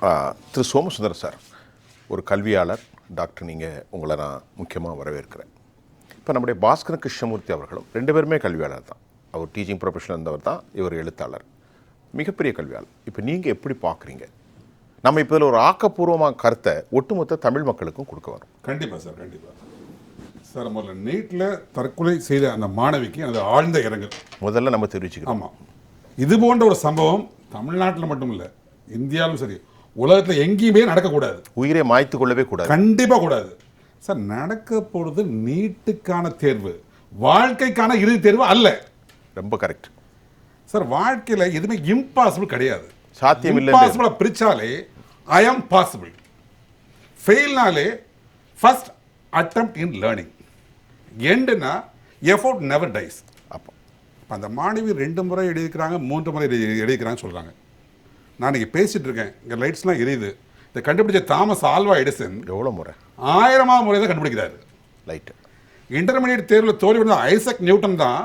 திரு Somasundar sir ஒரு கல்வியாளர் doctor நீங்கள் உங்களை நான் முக்கியமாக வரவேற்கிறேன். இப்போ நம்முடைய பாஸ்கர கிருஷ்ணமூர்த்தி அவர்களும் ரெண்டு பேருமே கல்வியாளர் தான். அவர் டீச்சிங் ப்ரொஃபஷனில் இருந்தவர் தான் இவர் எழுத்தாளர். மிகப்பெரிய கல்வியாளர். இப்போ நீங்கள் எப்படி பார்க்குறீங்க நம்ம இப்போ இதில் ஒரு ஆக்கப்பூர்வமான கருத்தை ஒட்டுமொத்த தமிழ் மக்களுக்கும் கொடுக்க வரோம். கண்டிப்பாக சார் கண்டிப்பாக சார் முதல்ல நீட்டில் தற்கொலை செய்த அந்த மாணவிக்கு அது ஆழ்ந்த இரங்கல். முதல்ல நம்ம தெரிவிச்சுக்கிறோம் ஆமாம் இது போன்ற ஒரு சம்பவம் தமிழ்நாட்டில் மட்டும் இல்லை இந்தியாவிலும் சரி உலகத்தில் எங்கேயுமே நடக்கக்கூடாது. உயிரை மாய்த்து கொள்ளவே கூடாது. கண்டிப்பாக கூடாது. சார் நடக்க போகிறது நீட்டுக்கான தேர்வு. வாழ்க்கைக்கான இறுதி தேர்வு அல்ல. ரொம்ப கரெக்ட் சார் வாழ்க்கையில் எதுவுமே இம்பாசிபிள் கிடையாது. சாத்தியம் இல்லை இம்பாசிபிளை பிரிச்சாலே ஐ ஆம் பாசிபிள் ஃபெயில்னாலே ஃபர்ஸ்ட் அட்டம்ப்ட் இன் லேர்னிங் எண்டுனா எஃபோர்ட் நெவர் டைஸ் அப்போ. அந்த மாணவி ரெண்டு முறை எழுதிக்கிறாங்க மூன்று முறை எழுதி எழுதிக்கிறாங்கன்னு சொல்கிறாங்க நான் இன்றைக்கி பேசிகிட்டு இருக்கேன். இங்கே லைட்ஸ்லாம் எரியுது. இதை கண்டுபிடிச்ச தாமஸ் ஆல்வா எடிசன் எவ்வளோ முறை? ஆயிரமாவது முறை தான் கண்டுபிடிக்கிறாரு. லைட்டு. இன்டர்மீடியட் தேர்வில் தோல்வி அடைந்த ஐசக் நியூட்டன் தான்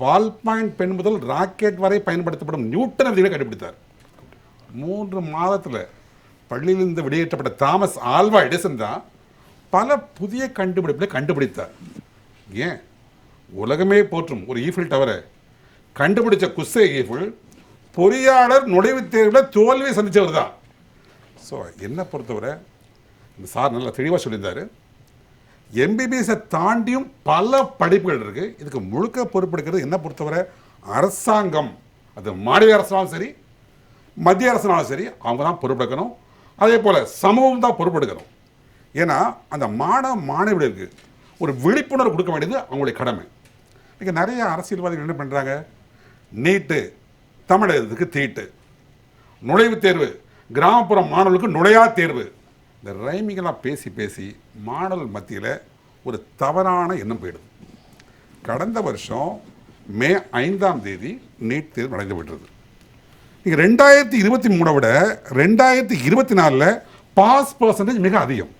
பால் பாயிண்ட் பென் முதல் ராக்கெட் வரை பயன்படுத்தப்படும் நியூட்டன் விதிகளை கண்டுபிடித்தார். மூன்று மாதத்தில் பள்ளியிலிருந்து வெளியேற்றப்பட்ட தாமஸ் ஆல்வா எடிசன் தான் பல புதிய கண்டுபிடிப்புகளை கண்டுபிடித்தார். ஏன்? உலகமே போற்றும் ஒரு ஈஃபில் டவரை கண்டுபிடிச்ச குஸ்ஸே ஈஃபில் பொறியாளர் நுழைவுத் தேர்வில் தோல்வியை சந்தித்தவர் தான் ஸோ என்னை பொறுத்தவரை இந்த சார் நல்லா தெளிவாக சொல்லியிருந்தார். எம்பிபிஎஸை தாண்டியும் பல படிப்புகள் இருக்குது இதுக்கு முழுக்க பொறுப்பெடுக்கிறது என்னை பொறுத்தவரை அரசாங்கம். அது மாநில அரசாலும் சரி மத்திய அரசுனாலும் சரி அவங்க தான் பொறுப்பெடுக்கணும். அதே போல் சமூகம் தான் பொறுப்பெடுக்கணும். ஏன்னா அந்த மாணவ மாணவிகளுக்கு ஒரு விழிப்புணர்வு கொடுக்க வேண்டியது அவங்களுடைய கடமை. இன்றைக்கி நிறைய அரசியல்வாதிகள் என்ன பண்ணுறாங்க நீட்டு தமிழகத்துக்கு தீட்டு. நுழைவுத் தேர்வு. கிராமப்புற மாணவர்களுக்கு நுழையா தேர்வு. இந்த ரைமிகளாக பேசி பேசி மாணவர்கள் மத்தியில் ஒரு தவறான எண்ணம் போயிடுது. கடந்த வருஷம் மே ஐந்தாம் தேதி நீட் தேர்வு நடந்து விட்டுருது நீங்கள் ரெண்டாயிரத்தி இருபத்தி மூணை விட ரெண்டாயிரத்தி இருபத்தி நாலில் பாஸ் பர்சன்டேஜ் மிக அதிகம்.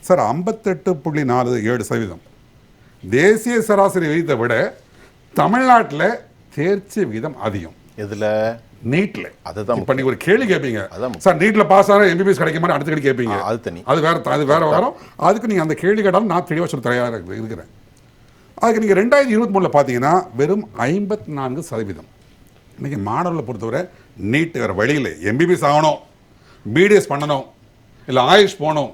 சார் ஐம்பத்தெட்டு புள்ளி நாலு ஏழு சதவீதம். தேசிய சராசரி விகிதத்தை விட தமிழ்நாட்டில் தேர்ச்சி விகிதம் அதிகம். இதில் நீட்ல. அதுதான் இப்ப நீங்க ஒரு கேள்வி கேட்பீங்க அதான். சார் நீட்ல பாஸ் ஆனா எம்பிபிஎஸ் கிடைக்க மாதிரி அடுத்த கேள்வி கேட்பீங்க அது தனி. அது வேற அது வேற வரும். அதுக்கு நீங்க அந்த கேள்வி கேட்டாலும் நான் தெளிவாக சொல்ல தயாராக இருக்கு- இருக்கிறேன். அதுக்கு நீங்க ரெண்டாயிரத்தி இருபத்தி மூணுல பார்த்தீங்கன்னா வெறும் ஐம்பத்தி நான்கு சதவீதம். இன்னைக்கு மாணவர்களை பொறுத்தவரை நீட் வேற வழியில் எம்பிபிஎஸ் ஆகணும். பிடிஎஸ் பண்ணணும். இல்லை ஆயுஷ் போகணும்.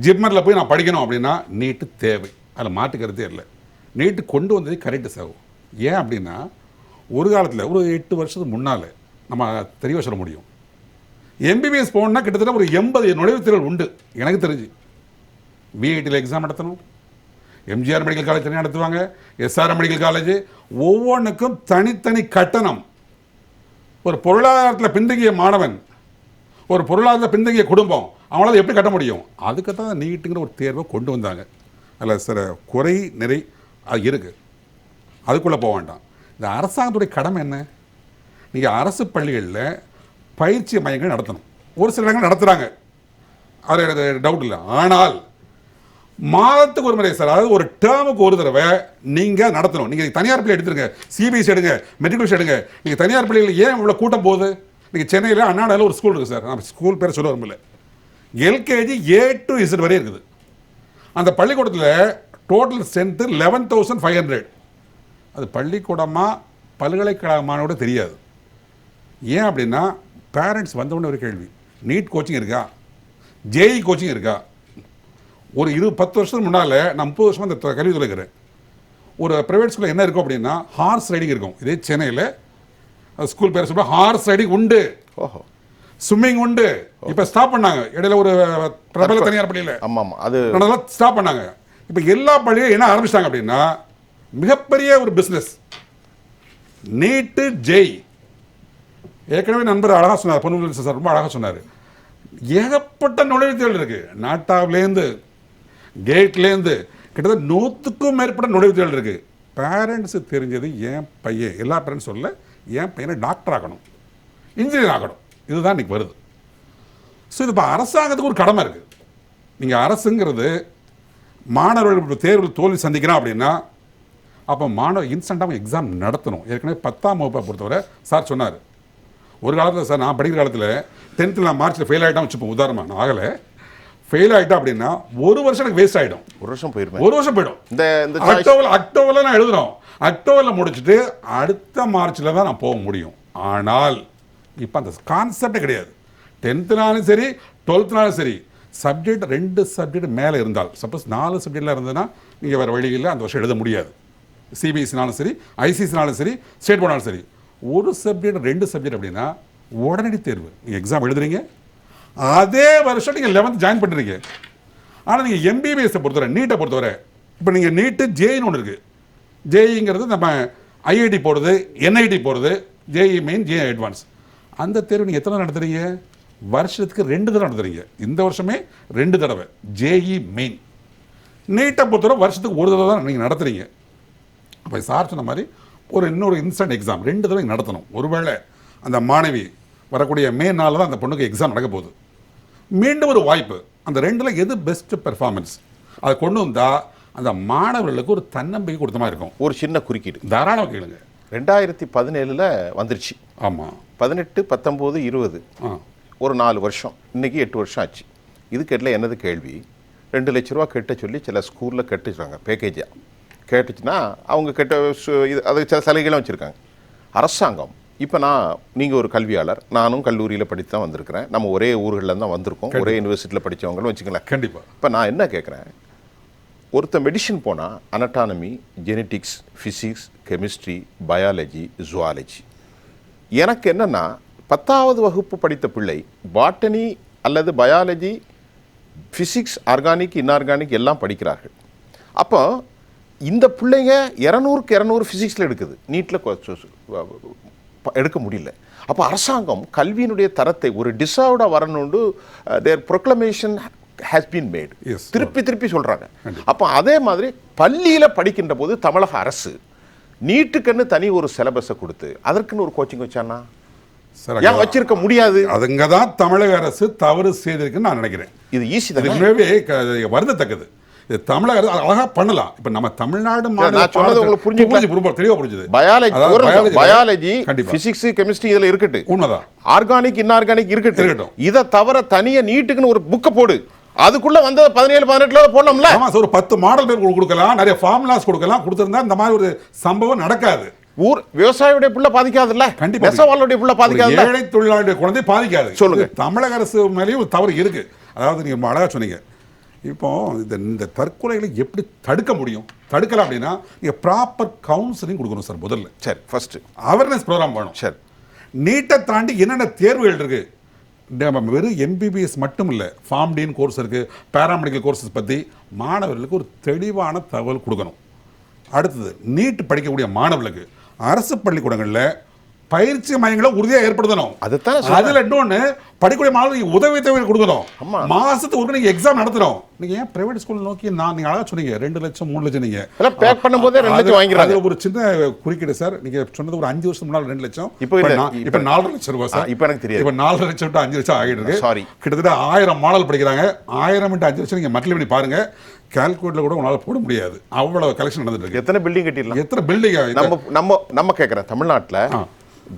ஜிப்மரில் போய் நான் படிக்கணும் அப்படின்னா நீட்டு தேவை. அதில் மாட்டுக்கிறதே இல்லை. நீட்டு கொண்டு வந்தது கரெக்டு சார் ஏன் அப்படின்னா ஒரு காலத்தில் ஒரு எட்டு வருஷத்துக்கு முன்னால் நம்ம தெரிய சொல்ல முடியும். எம்பிபிஎஸ் போகணுன்னா கிட்டத்தட்ட ஒரு எண்பது நுழைவுத் தேர்வு உண்டு எனக்கு தெரிஞ்சு. பிஐடியில் எக்ஸாம் நடத்தணும். எம்ஜிஆர் மெடிக்கல் காலேஜ் தனியாக நடத்துவாங்க. எஸ்ஆர்எம் மெடிக்கல் காலேஜ் ஒவ்வொன்றுக்கும் தனித்தனி கட்டணம். ஒரு பொருளாதாரத்தில் பின்தங்கிய மாணவன் ஒரு பொருளாதாரத்தில் பின்தங்கிய குடும்பம் அவங்களால எப்படி கட்ட முடியும்? அதுக்கு தான் நீட்டுங்கிற ஒரு தேர்வை கொண்டு வந்தாங்க. அதில் சில குறை நிறை அது இருக்குது அதுக்குள்ளே போக வேண்டாம். இந்த அரசாங்கத்துடைய கடமை என்ன? நீங்கள் அரசு பள்ளிகளில் பயிற்சி மையங்கள் நடத்தணும். ஒரு சில இடங்கள் நடத்துகிறாங்க அது எனக்கு டவுட் இல்லை. ஆனால் மாதத்துக்கு ஒரு முறை சார் அதாவது ஒரு டேர்முக்கு ஒரு தடவை நீங்கள் நடத்தணும். நீங்கள் தனியார் பள்ளி எடுத்துருங்க. சிபிஎஸ்சி எடுங்க மெட்ரிகுலேஷன் எடுங்க. நீங்கள் தனியார் பள்ளியில் ஏன் இவ்வளோ கூட்டம் போகுது? நீங்கள் சென்னையில் அண்ணாடில் ஒரு ஸ்கூல் இருக்குது சார். நான் ஸ்கூல் பேர் சொல்ல விரும்பல. எல்கேஜி ஏ டு இசட் வரையும் இருக்குது. அந்த பள்ளிக்கூடத்தில் total strength eleven thousand five hundred அது பள்ளிக்கூடமா பல்கலைக்கழகமானோட தெரியாது. ஏன் அப்படின்னா பேரண்ட்ஸ் வந்தவுடனே ஒரு கேள்வி. நீட் கோச்சிங் இருக்கா? ஜேஇ கோச்சிங் இருக்கா? ஒரு இரு பத்து வருஷத்துக்கு முன்னால் நான் முப்பது வருஷமாக இந்த கல்வித்துறை இருக்கிறேன். ஒரு ப்ரைவேட் ஸ்கூலில் என்ன இருக்கும் அப்படின்னா ஹார்ஸ் ரைடிங் இருக்கும். இதே சென்னையில் ஸ்கூல் பேர் சொல்ல ஹார்ஸ் ரைடிங் உண்டு. ஓஹோ. ஸ்விம்மிங் உண்டு. இப்போ ஸ்டாப் பண்ணாங்க. இடையில ஒரு பிரபல தனியார் பள்ளியில். ஆமாம் ஆமாம் அது ஸ்டாப் பண்ணாங்க. இப்போ எல்லா பள்ளியும் என்ன ஆரம்பிச்சிட்டாங்க அப்படின்னா மிகப்பெரிய ஒரு பிஸ்னஸ் நீட்டு ஜெய். ஏற்கனவே நண்பர் அழகாக சொன்னார் பொன்னுவில் சார் ரொம்ப அழகாக சொன்னார். ஏகப்பட்ட நுழைவுத்தேர்வு இருக்குது இருக்கு. நாட்டாவிலேருந்து கேட்லேருந்து கிட்டத்தட்ட நூற்றுக்கும் மேற்பட்ட நுழைவுத்தேர்வு இருக்குது இருக்கு. பேரண்ட்ஸு தெரிஞ்சது என் பையன் எல்லா பேரண்ட்ஸ் சொல்ல என் பையனை டாக்டர் ஆகணும் இன்ஜினியர் ஆகணும் இதுதான் இன்னைக்கு வருது. ஸோ இது இப்போ அரசாங்கத்துக்கு ஒரு கடமை இருக்குது நீங்கள் அரசுங்கிறது மாணவர்கள் தேர்வில் தோல்வி சந்திக்கிறான் அப்படின்னா அப்போ மாணவர் இன்ஸ்டண்ட்டாக எக்ஸாம் நடத்தணும். ஏற்கனவே பத்தாம் வகுப்பை பொறுத்தவரை சார் சொன்னார். ஒரு காலத்தில் சார் நான் படிக்கிற காலத்தில் டென்த்தில் நான் மார்ச்சில் ஃபெயில் ஆகிட்டேன் வச்சுப்போம். உதாரணமா நான் ஆகலை. ஃபெயில் ஆகிட்டேன் அப்படின்னா ஒரு வருஷம் எனக்கு வேஸ்ட் ஆகிடும் ஒரு வருஷம் போயிருப்பேன் ஒரு வருஷம் போயிடும். இந்த இந்த choice- அக்டோபர் அக்டோபரில் நான் எழுதுறோம் அக்டோபரில் முடிச்சுட்டு அடுத்த மார்ச்சில் தான் நான் போக முடியும். ஆனால் இப்போ அந்த கான்செப்டே கிடையாது. டென்த்துனாலும் சரி டுவெல்த்னாலும் சரி சப்ஜெக்ட் ரெண்டு சப்ஜெக்ட் மேலே இருந்தால் சப்போஸ் நாலு சப்ஜெக்டில் இருந்ததுன்னா நீங்கள் வேறு வழியில் அந்த வருஷம் எழுத முடியாது. சிபிஎஸ்சினாலும் சரி ஐசிஎஸ்னாலும் சரி ஸ்டேட் போர்டாலும் சரி. ஒரு சப்ஜெக்ட் ரெண்டு சப்ஜெக்ட் அப்படின்னா உடனடி தேர்வு. நீங்கள் எக்ஸாம் எழுதுறீங்க. அதே வருஷம் நீங்கள் லெவன்த் ஜாயின் பண்ணுறீங்க ஆனால் நீங்கள் எம்பிபிஎஸ்ஸை பொறுத்தவரை நீட்டை பொறுத்தவரை இப்போ நீங்கள் நீட்டு ஜேஇன்னு ஒன்று இருக்குது ஜேஇங்கிறது நம்ம ஐஐடி போடுறது என்ஐடி போடுறது ஜேஇ மெயின் ஜே அட்வான்ஸ் அந்த தேர்வு நீங்கள் எத்தனை நடத்துறீங்க? வருஷத்துக்கு ரெண்டு தடவை நடத்துறீங்க. இந்த வருஷமே ரெண்டு தடவை. ஜேஇ மெயின் நீட்டை பொறுத்தவரை வருஷத்துக்கு ஒரு தடவை தான் நீங்கள் நடத்துறீங்க. அப்போ சார் சொன்ன மாதிரி ஒரு இன்னொரு இன்ஸ்டன்ட் எக்ஸாம் ரெண்டு தடவை நடத்தணும். ஒருவேளை அந்த மாணவி வரக்கூடிய மே நாளில் தான் அந்த பொண்ணுக்கு எக்ஸாம் நடக்க போகுது. மீண்டும் ஒரு வாய்ப்பு. அந்த ரெண்டில் எது பெஸ்ட் பெர்ஃபார்மன்ஸ் அதை கொண்டு வந்தால் அந்த மாணவர்களுக்கு ஒரு தன்னம்பிக்கை கொடுத்த மாதிரி இருக்கும். ஒரு சின்ன குறுக்கீடு. தாராளமாக கேளுங்க. ரெண்டாயிரத்தி பதினேழில் வந்துருச்சு. ஆமாம் பதினெட்டு பத்தொம்போது இருபது. ஆ. ஒரு நாலு வருஷம். இன்னைக்கு எட்டு வருஷம் ஆச்சு. இதுக்கெட்டில் என்னது கேள்வி? ரெண்டு லட்ச ரூபா கட்ட சொல்லி சில ஸ்கூலில் கட்டுறாங்க பேக்கேஜாக கேட்டுச்சுன்னா அவங்க கெட்ட சு- இது அது சில சலுகைகளும் வச்சுருக்காங்க. அரசாங்கம் இப்போ நான் நீங்கள் ஒரு கல்வியாளர் நானும் கல்லூரியில் படித்து தான் வந்திருக்கிறேன். நம்ம ஒரே ஊர்களில் தான் வந்திருக்கோம். ஒரே யூனிவர்சிட்டியில் படித்தவங்களும் வச்சுக்கலாம் கண்டிப்பாக இப்போ நான் என்ன கேட்குறேன் ஒருத்தன் மெடிசின் போனால் anatomy genetics physics chemistry biology zoology எனக்கு என்னன்னா பத்தாவது வகுப்பு படித்த பிள்ளை பாட்டனி அல்லது பயாலஜி ஃபிசிக்ஸ் ஆர்கானிக் இன்ஆர்கானிக் எல்லாம் படிக்கிறார்கள். அப்போ இந்த பிள்ளைங்க இரநூறுக்கு இரநூறு ஃபிசிக்ஸில் எடுக்குது. நீட்டில் எடுக்க முடியல. அப்போ அரசாங்கம் கல்வியினுடைய தரத்தை ஒரு டிசர்வ்டாக வரணுண்டு there proclamation has been made. திருப்பி திருப்பி சொல்கிறாங்க அப்போ அதே மாதிரி பள்ளியில் படிக்கின்ற போது தமிழக அரசு நீட்டுக்குன்னு தனி ஒரு சிலபஸை கொடுத்து அதற்குன்னு ஒரு கோச்சிங் வச்சானா? ஏன் வச்சிருக்க முடியாது? அதுங்க தான் தமிழக அரசு தவறு செய்திருக்குன்னு நான் நினைக்கிறேன். இது ஈஸி தானே? வருந்தத்தக்கது தமிழக அரசு அழகா பண்ணலாம். இப்ப நம்ம தமிழ்நாடு உங்களுக்கு. புரிஞ்சு புரிஞ்சு தெளிவா புரிஞ்சுது. பயாலஜி பயாலஜி பிசிக்ஸ் கெமிஸ்ட்ரி இதுல இருக்கட்டு உண்மைதான். ஆர்கானிக் இன்ஆர்கானிக் இருக்கட்டும். இருக்கட்டும். இதை தவிர தனியா நீட்டுக்குன்னு ஒரு புக்கை போடு. அதுக்குள்ள வந்தது பதினேழு பதினெட்டுல போடலாம்ல? ஆமா ஒரு பத்து மாடல் பேர் கொடுக்கலாம். நிறைய ஃபார்முலாஸ் கொடுக்கலாம். கொடுத்திருந்தா இந்த மாதிரி ஒரு சம்பவம் நடக்காது. ஊர் விவசாயியுடைய புள்ள பாதிக்காதுல்ல? கண்டிப்பா. நெசவாளுடைய புள்ள ஒரு பாதிக்காதுல்ல? ஏழை தொழிலாளருடைய குழந்தை பாதிக்காது. சொல்லுங்க. தமிழக அரசு மேலேயும் தவறு இருக்கு. அதாவது நீங்க அழகா சொன்னீங்க. இப்போ இந்த இந்த தற்கொலைகளை எப்படி தடுக்க முடியும்? தடுக்கலாம் அப்படின்னா நீங்க ப்ராப்பர் கவுன்சிலிங் கொடுக்கணும் சார் முதல்ல. சரி ஃபர்ஸ்ட் அவேர்னஸ் ப்ரோக்ராம் வேணும். சரி. நீட்டை தாண்டி என்னென்ன தேர்வுகள் இருக்கு நம்ம வெறும் எம்பிபிஎஸ் மட்டும் இல்லை ஃபார்ம்டின் கோர்ஸ் இருக்கு பேராமெடிக்கல் கோர்சஸ் பற்றி மாணவர்களுக்கு ஒரு தெளிவான தகவல் கொடுக்கணும். அடுத்தது நீட் படிக்கக்கூடிய மாணவர்களுக்கு அரசு பள்ளிக்கூடங்களில் பயிற்சி மையங்களை உறுதியாக ஏற்படுத்தணும். சொல்றேன். அதுல இன்னொன்னு படிக்கக்கூடிய மாணவர்களுக்கு உதவி தேவை கொடுக்கணும். மாசத்துக்கு ஒரு நீங்க எக்ஸாம் நடத்துறோம் நீங்க ஏன் பிரைவேட் ஸ்கூல் நோக்கி நான் நீங்க அழகா சொன்னீங்க ரெண்டு லட்சம் மூணு லட்சம் நீங்க. பேக் பண்ணும்போதே ரெண்டு லட்சம் அது ஒரு சின்ன குறுக்கீடு சார். நீங்க சொன்னது ஒரு அஞ்சு வருஷம் முன்னாடி ரெண்டு லட்சம். இப்போ இப்ப நாலரை லட்சம் ரூபாய் சார். இப்ப எனக்கு தெரியாது. இப்ப நாலரை லட்சம் விட்டு அஞ்சு லட்சம் ஆகிட்டு இருக்கு. Sorry. கிட்டத்தட்ட ஆயிரம் மாடல் படிக்கிறாங்க. ஆயிரம் விட்டு அஞ்சு லட்சம் நீங்க மட்டில் பண்ணி பாருங்க. கால்குலேட்டர்ல கூட உங்களால போட முடியாது. அவ்வளவு கலெக்ஷன் நடந்துட்டு இருக்கு. எத்தனை பில்டிங் கட்டிடலாம்? எத்தனை பில்டிங் நம்ம நம்ம நம்ம கேட்குறேன் தமிழ்நாட்டுல.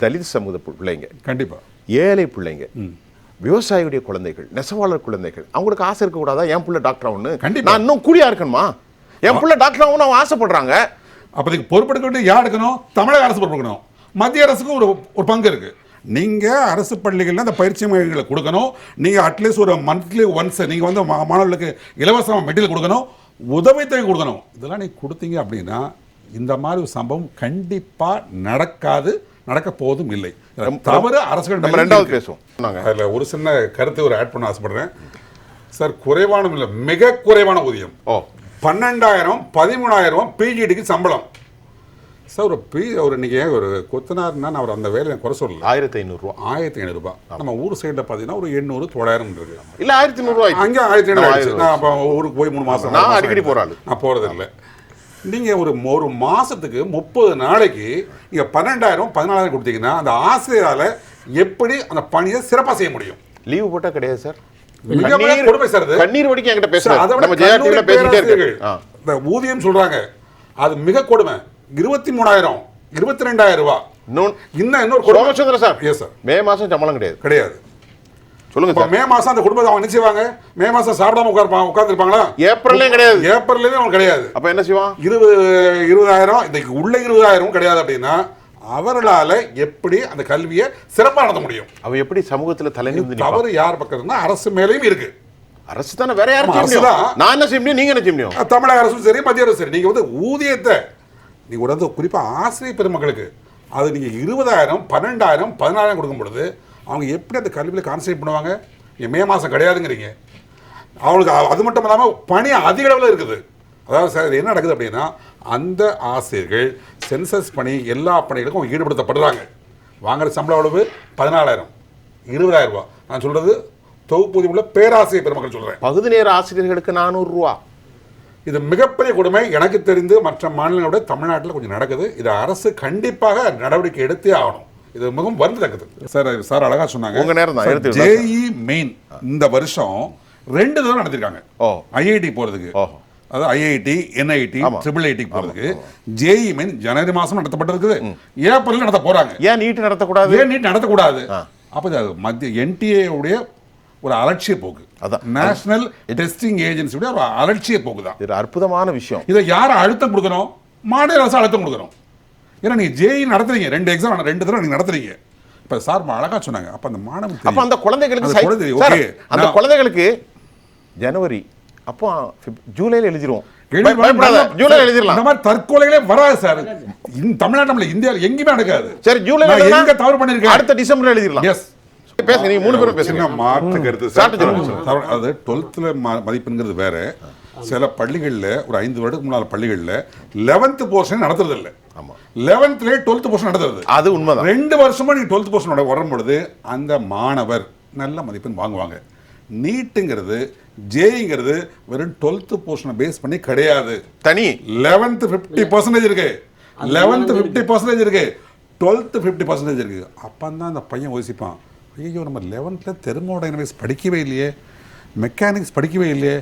தலித் சமூக பிள்ளைங்க கண்டிப்பா. ஏழை பிள்ளைங்க விவசாயியுடைய குழந்தைகள் நெசவாளர் குழந்தைகள் அவங்களுக்கு ஆசை இருக்கக்கூடாதா என் புள்ள டாக்டர் கண்டிப்பா. நான் இன்னும் கூலியா இருக்கணுமா? என் புள்ள டாக்டர் ஆகணும்னு அவங்க ஆசைப்படுறாங்க. அப்ப இதுக்கு பொறுப்பெடுக்க வேண்டிய யார் எடுக்கணும் தமிழக அரசு பொறுப்பெடுக்கணும். மத்திய அரசுக்கும் ஒரு ஒரு பங்கு இருக்கு. நீங்க அரசு பள்ளிகள்ல அந்த பயிற்சி மையங்களை கொடுக்கணும். நீங்க அட்லீஸ்ட் ஒரு மந்த்லி ஒன்ஸ் நீங்க வந்து மாணவர்களுக்கு இலவசமாக மெட்டீரியல் கொடுக்கணும். உதவித்தொகை கொடுக்கணும். இதெல்லாம் நீங்க கொடுத்தீங்க அப்படின்னா இந்த மாதிரி ஒரு சம்பவம் கண்டிப்பா நடக்காது. நடக்க போவதும் இல்லை. தவறு அரசுகள் நம்ம ரெண்டாவது. பேசுவோம். அதில் ஒரு சின்ன கருத்து ஒரு ஆட் பண்ண ஆசைப்படுறேன். சார் குறைவான இல்லை மிக குறைவான ஊதியம். ஓ. பன்னெண்டாயிரம் பதிமூணாயிரம் பிஜிடிக்கு சம்பளம். சார் ஒரு பி ஒரு இன்னைக்கு ஒரு கொத்தனார்னா அவர் அந்த வேலையை குறை சொல்லல. ஆயிரத்தி ஐநூறுரூவா ஆயிரத்தி ஐநூறுரூபா நம்ம ஊர் சைடில் பார்த்தீங்கன்னா ஒரு எண்ணூறு தொள்ளாயிரம் இருக்கு. இல்ல ஆயிரத்தி நூறுரூவா அங்கே ஆயிரத்தி ஐநூறு நான் அப்போ ஊருக்கு போய் மூணு மாதம் நான் அடிக்கடி போற ஆளு. நான் போகிறது இல்லை நீங்கள் ஒரு ஒரு மாதத்துக்கு முப்பது நாளைக்கு நீங்கள் பன்னெண்டாயிரம் பதினாலாயிரம் கொடுத்தீங்கன்னா அந்த ஆசிரியரால் எப்படி அந்த பணியை சிறப்பாக செய்ய முடியும்? லீவு போட்டா கிடையாது சார். கண்ணீர் வடிக்க என்கிட்ட சார், அதை விட நம்ம ஜெயா கல்லூரி டிவில பேசிட்டே பேராசிரியர்கள் இருக்கு ஆ. இந்த ஊதியம் சொல்றாங்க. அது மிக கொடுமை. இருபத்தி மூணாயிரம் இருபத்தி ரெண்டாயிரம் ரூபாய். இன்னொன்னு இன்னும் இன்னொரு சார். எஸ் சார் மே மாசம் சம்பளம் கிடையாது. கிடையாது. சொல்லுங்க மே மாசம் அந்த குடும்பத்தை அவங்க என்ன செய்வாங்க? மே மாசம் சாப்பிடாம உட்கார்ப்பாங்க உட்கார்ந்துருப்பாங்களா? ஏப்ரல்லையும் கிடையாது. ஏப்ரல்லேயே அவங்க கிடையாது. அப்ப என்ன செய்வான்? இருபது இருபதாயிரம் இந்த உள்ள இருபதாயிரம் கிடையாது அப்படின்னா அவர்களால எப்படி அந்த கல்வியை சிறப்பாக நடத்த முடியும்? அவன் எப்படி சமூகத்துல தலை நிமிர்ந்து நிப்பான்? தவறு யார் பக்கம் இருந்தா அரசு மேலேயும் இருக்கு. அரசு தானே வேற யாரும் முடியும்? அரசுதான். நான் என்ன செய்ய முடியும்? நீங்க என்ன செய்ய முடியும்? தமிழக அரசும் சரி மத்திய அரசும் சரி. நீங்க வந்து ஊதியத்தை நீங்க வந்து குறிப்பா ஆசிரியர் பெருமக்களுக்கு அது நீங்க இருபதாயிரம் பன்னெண்டாயிரம் பதினாயிரம் கொடுக்கும் பொழுது அவங்க எப்படி அந்த கல்வியில் கான்சன்ட்ரேட் பண்ணுவாங்க? மே மாசம் கிடையாதுங்கிறீங்க. அவங்களுக்கு அது மட்டும் இல்லாமல் பணி அதிக அளவில் இருக்குது. அதாவது சார் என்ன நடக்குது அப்படின்னா அந்த ஆசிரியர்கள் சென்சஸ் பணி எல்லா பணிகளுக்கும் ஈடுபடுத்தப்படுறாங்க. வாங்குற சம்பளம் எவ்வளவு? பதினாலாயிரம். இருபதாயிரம் ரூபாய் நான் சொல்றது தொகுப்பூதியம் உள்ள பேராசிரியர் பெருமக்கள் சொல்றேன். பகுதி நேர ஆசிரியர்களுக்கு நானூறு ரூபா இது மிகப்பெரிய கொடுமை. எனக்கு தெரிந்து மற்ற மாநிலங்களோட தமிழ்நாட்டில் கொஞ்சம் நடக்குது. இது அரசு கண்டிப்பாக நடவடிக்கை எடுத்தே ஆகணும். இது மிகவும் வருந்தத்தக்கது. சார் சார் அழகா சொன்னாங்க. உங்க நேரம் தான். ஜேஇ மெயின் இந்த வருஷம் ரெண்டு தடவை நடத்திருக்காங்க. ஓ. ஐஐடி போறதுக்கு. ஓஹோ. அதாவது ஐஐடி என்ஐடி. ட்ரிபிள் ஐடி போறதுக்கு. ஜேஇ மெயின் ஜனவரி மாசம் நடத்தப்பட்டிருக்குது. ஏப்ரல் நடத்த போறாங்க. ஏன் நீட்டு நடத்தக்கூடாது? ஏன் நீட் நடத்தக்கூடாது? அப்போ இது மத்திய என்டிஏ உடைய ஒரு அலட்சிய போக்கு. அதான். நேஷனல் டெஸ்டிங் ஏஜென்சியுடைய ஒரு அலட்சிய போக்கு தான் இது அற்புதமான விஷயம். இதை யார் அழுத்தம் கொடுக்கணும்? மாநில அரசு அழுத்தம் கொடுக்கணும். ஏன்னா நீங்க ஜேஇ நடத்துறீங்க. ரெண்டு எக்ஸாம் ரெண்டு தடவை நீங்க நடத்துறீங்க. இப்ப சார் அழகா சொன்னாங்க. அப்ப அந்த மாணவன் அப்ப அந்த குழந்தைகளுக்கு குழந்தை, okay. அந்த குழந்தைகளுக்கு ஜனவரி அப்போ பிப்- ஜூலைல எழுதிருவோம். சார், எழுதிடலாம் இந்த மாதிரி தற்கொலைகளே வராது சார் தமிழ்நாட்டுல இந்தியாவில் எங்கேயுமே நடக்காது. சரி எழுதினா எங்க தவறு பண்ணிருக்கேன்? அடுத்த டிசம்பர்ல எழுதிடலாம் எஸ் நீங்க மூணு பேரும் பேசுங்க. மாற்று கருத்து அது டுவெல்த்தில் மதிப்பெண்கிறது வேற. சில பள்ளிகளில் ஒரு ஐந்து வருடத்துக்கு முன்னால் பள்ளிகளில் லெவன்த் போர்ஷன் நடத்துறது இல்லை. லெவன்த்லேயே டுவெல்த் போர்ஷன் நடத்துறது அது உண்மைதான். ரெண்டு வருஷமா நீங்க டுவெல்த் போர்ஷனோட வரும் பொழுது அந்த மாணவர் நல்ல மதிப்பெண் வாங்குவாங்க. நீட்டுங்கிறது ஜேங்கிறது வெறும் டுவெல்த் போர்ஷனை பேஸ் பண்ணி கிடையாது. தனி. லெவன்த் ஃபிஃப்டி பர்சன்டேஜ் இருக்கு. லெவன்த் ஃபிஃப்டி பர்சன்டேஜ் இருக்கு. டுவெல்த் ஃபிஃப்டி பர்சன்டேஜ் இருக்கு. அப்போ தான் அந்த பையன் யோசிப்பான் ஐயோ நம்ம லெவன்த்தில் தெர்மோடைனமிக்ஸ் படிக்கவே இல்லையே. மெக்கானிக்ஸ் படிக்கவே இல்லையே.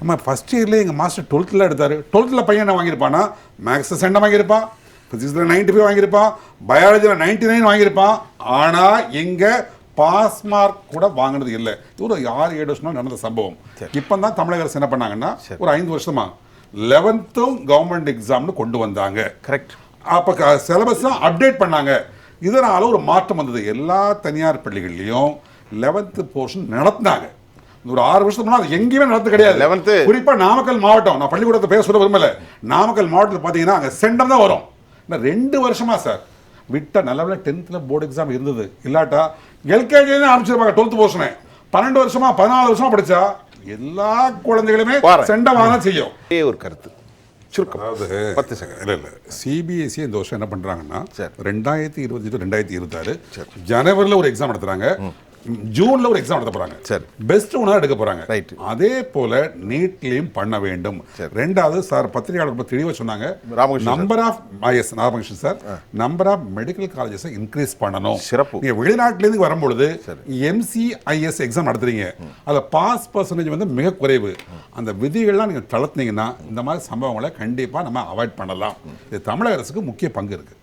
நம்ம ஃபஸ்ட் இயர்லேயே எங்கள் மாஸ்டர் டுவெல்த்தில் எடுத்தார். டுவெல்த்தில் பையன் என்ன வாங்கியிருப்பான்னா மேக்ஸில் சென்டை வாங்கியிருப்பான். ஃபிசிக்ஸில் நைன்டி ஃபைவ் வாங்கியிருப்பான் பயாலஜியில் நைன்டி நைன் வாங்கியிருப்பான். ஆனால் இங்கே பாஸ் மார்க் கூட வாங்கினது இல்லை. இது ஒரு ஆறு ஏழு வருஷமா நடந்த சம்பவம். இப்போ தான் தமிழக அரசு என்ன பண்ணாங்கன்னா ஒரு ஐந்து வருஷமா லெவன்த்தும் கவர்மெண்ட் எக்ஸாம்னு கொண்டு வந்தாங்க. கரெக்ட் அப்போ சிலபஸும் அப்டேட் பண்ணாங்க. இதனால ஒரு மாற்றம் வந்தது. எல்லா தனியார் பள்ளிகள்லையும் லெவன்த்து போர்ஷன் நடத்தினாங்க. ஒரு ஆறு வருஷத்துக்கு முன்னாடி அது எங்கேயுமே நடத்து கிடையாது. 11th குறிப்பா நாமக்கல் மாவட்டம் நான் பள்ளிக்கூடத்தை பேச சொல்ல விரும்பல. நாமக்கல் மாவட்டத்தில் பார்த்தீங்கன்னா அங்கே சென்டம் தான் வரும். இன்னும் ரெண்டு வருஷமா சார் விட்ட நல்ல டென்த்தில் போர்டு எக்ஸாம் இருந்தது. இல்லாட்டா எல்கேஜி ஆரம்பிச்சிருப்பாங்க டுவெல்த் போர்ஷனை பன்னெண்டு வருஷமா பதினாலு வருஷமா படிச்சா எல்லா குழந்தைகளுமே. செண்டமாக செய்யும். ஒரே கருத்து. சுருக்கம். அதாவது பத்து செகண்ட் இல்லை இல்லை. சிபிஎஸ்சி இந்த வருஷம் என்ன பண்ணுறாங்கன்னா. ரெண்டாயிரத்தி இருபத்தி ரெண்டாயிரத்தி இருபத்தாறு ஜனவரியில் ஒரு எக்ஸாம் நடத்துறாங்க. ஜூன்ல ஒரு எக்ஸாம் நடத்த போறாங்க. சரி. பெஸ்ட் ஒன்றா எடுக்க போறாங்க. Right. அதே போல நீட்லயும் பண்ண வேண்டும். ரெண்டாவது சார் பத்திரிகையாளர் ரொம்ப தெளிவாக சொன்னாங்க. Number of S Ramakrishnan sir. Number of medical colleges increase பண்ணணும். சிறப்பு. நீங்க வெளிநாட்டிலேருந்து வரும்பொழுது எம்சிஐஎஸ் எக்ஸாம் நடத்துறீங்க. அதில் பாஸ் பர்சன்டேஜ் வந்து மிக குறைவு. அந்த விதிகள்லாம் நீங்கள் தளர்த்துனீங்கன்னா இந்த மாதிரி சம்பவங்களை கண்டிப்பாக நம்ம அவாய்ட் பண்ணலாம். இது தமிழக அரசுக்கு முக்கிய பங்கு இருக்கு.